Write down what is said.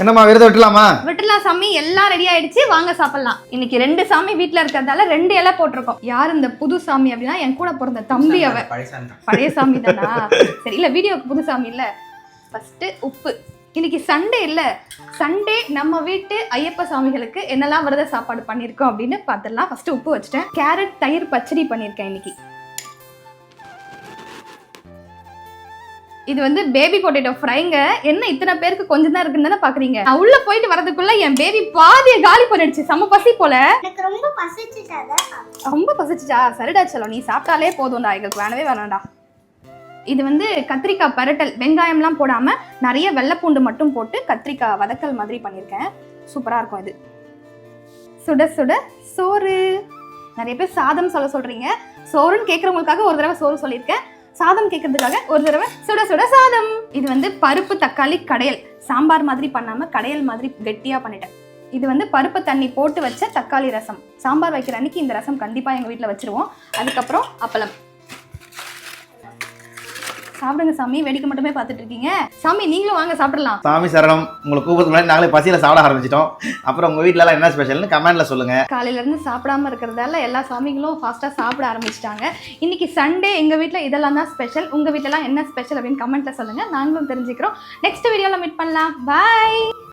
என்னம்மா விரதம் விட்டுலாமா விட்டுலாம் சாமி. எல்லாம் ரெடி ஆயிடுச்சு. வாங்க சாப்பிடலாம். இன்னைக்கு ரெண்டு சாமி வீட்ல இருக்கிறதால ரெண்டு இலை போட்டிருக்கோம். யார் இந்த புது சாமி அப்படின்னா என் கூட பிறந்த தம்பி அவ. பழைய சாமி தானா. சரி இல்ல வீடியோக்கு புது சாமி இல்ல. ஃபர்ஸ்ட் உப்பு. இன்னைக்கு சண்டே இல்ல. சண்டே நம்ம வீட்டு ஐயப்ப சாமிகளுக்கு என்னெல்லாம் விரத சாப்பாடு பண்ணியிருக்கோம் அப்படின்னு பார்த்துடலாம். ஃபர்ஸ்ட் உப்பு வச்சுட்டேன். கேரட் தயிர் பச்சடி பண்ணியிருக்கேன் இன்னைக்கு. இது வந்து பேபி பொட்டேட்டோ ஃப்ரைங்க என்ன இத்தனை பேருக்கு கொஞ்சம் தான் இருக்குன்னு தானே பாக்குறீங்க? நான் உள்ள போயிட்டு வரதுக்குள்ள என் பேபி பாதிய காலி பண்ணிடுச்சு. செம்ம பசி போல. எனக்கு ரொம்ப சாப்பிட்டேன். ரொம்ப பசிச்சுச்சா? சரிடா செல்லம் நீ சாப்பிட்டாலே போதும்டா. எங்களுக்கு வேணவே வேணாம்டா. இது வந்து கத்திரிக்காய் பரட்டல் வெங்காயம்லாம் போடாம நிறைய வெள்ளைப்பூண்டு மட்டும் போட்டு கத்திரிக்காய் வதக்கல் மாதிரி பண்ணியிருக்கேன். சூப்பரா இருக்கும் இது. சுட சுட சோறு. நிறைய பேர் சாதம் சொல்ல சொல்றீங்க. சோறுன்னு கேட்குறவங்களுக்காக ஒரு தடவை சோறு சொல்லியிருக்கேன். சாதம் கேட்கறதுக்காக ஒரு தடவை சுட சுட சாதம். இது வந்து பருப்பு தக்காளி கடையல். சாம்பார் மாதிரி பண்ணாம கடையல் மாதிரி கெட்டியா பண்ணிட்டேன். இது வந்து பருப்பு தண்ணி போட்டு வச்ச தக்காளி ரசம். சாம்பார் வைக்கிற அன்னைக்கு இந்த ரசம் கண்டிப்பா எங்க வீட்டில் வச்சிருவோம். அதுக்கப்புறம் அப்பளம். சாப்பிடுங்க சாமி வேடிக்கை மட்டுமே பார்த்துட்டு இருக்கீங்க சாமி நீங்களும் வாங்க சாப்பிடலாம். சாமி சரணம். உங்களை கூப்பிட்டு முன்னாடி நாங்களே பசியில் சாப்பிட ஆரம்பிச்சிட்டோம். அப்புறம் உங்கள் வீட்டிலலாம் என்ன ஸ்பெஷல்னு கமெண்ட்ல சொல்லுங்க. காலையில இருந்து சாப்பிடாம இருக்கிறதால எல்லா சாமிகளும் ஃபாஸ்டா சாப்பிட ஆரம்பிச்சிட்டாங்க. இன்னைக்கு சண்டே எங்க வீட்ல இதெல்லாம் தான் ஸ்பெஷல் உங்க வீட்லலாம் என்ன ஸ்பெஷல் அப்படின்னு கமெண்ட்ல சொல்லுங்க. நாங்களும் தெரிஞ்சுக்கிறோம். நெக்ஸ்ட் வீடியோல மீட் பண்ணலாம். பாய்